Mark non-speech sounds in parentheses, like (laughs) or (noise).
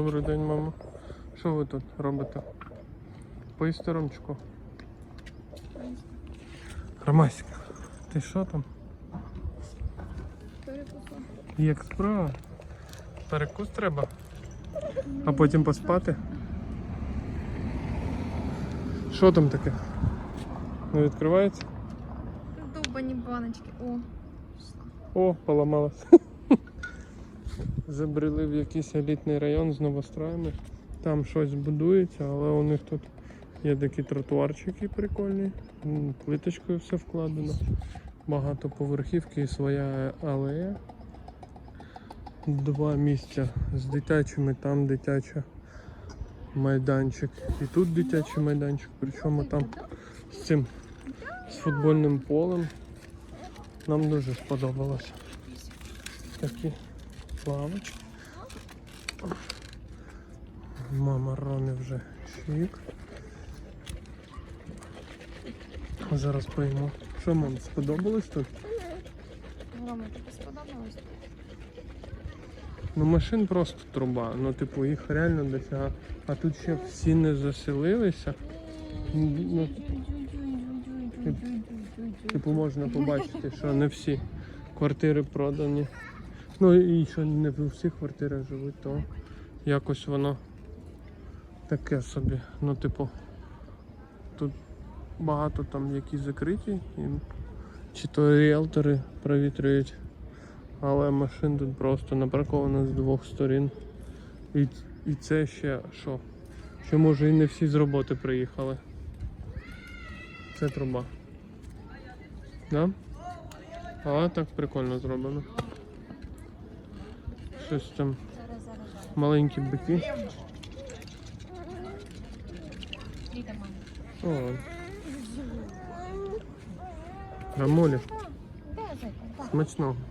Добрий день, мама. Що ви тут робите? Поїсти ромчику. Ромасик, ти що там? Як справа? Перекус треба? А потім поспати? Що там таке? Не відкривається? Довбані баночки. О, О, поламалась. (laughs) Забрели в якийсь елітний район з новостроями. Там щось будується, але у них тут є такі тротуарчики прикольні. Плиточкою все вкладено. Багато поверхівки і своя алея. Два місця з дитячими, там дитяча майданчик. І тут дитячий майданчик, причому там з цим з футбольним полем. Нам дуже сподобалося. Такі лавочки. Мама Ромі вже чик. Зараз поїмо. Що мам, сподобалось тут? Рома, тобі сподобалось? Ну машин просто труба. Ну, типу, їх реально дофіга. А тут ще всі не заселилися. Ну, Типу можна побачити, що не всі квартири продані. Ну і що не в усіх квартирах живуть, то якось воно таке собі. Ну, типу, тут багато там які закриті, і чи то ріелтори провітрюють, але машин тут просто напарковано з двох сторін. І, і це ще що? Що може і не всі з роботи приїхали. Це труба. Да? Але так прикольно зроблено. Щось там маленькі бики. О. Рамолі, Де зайка?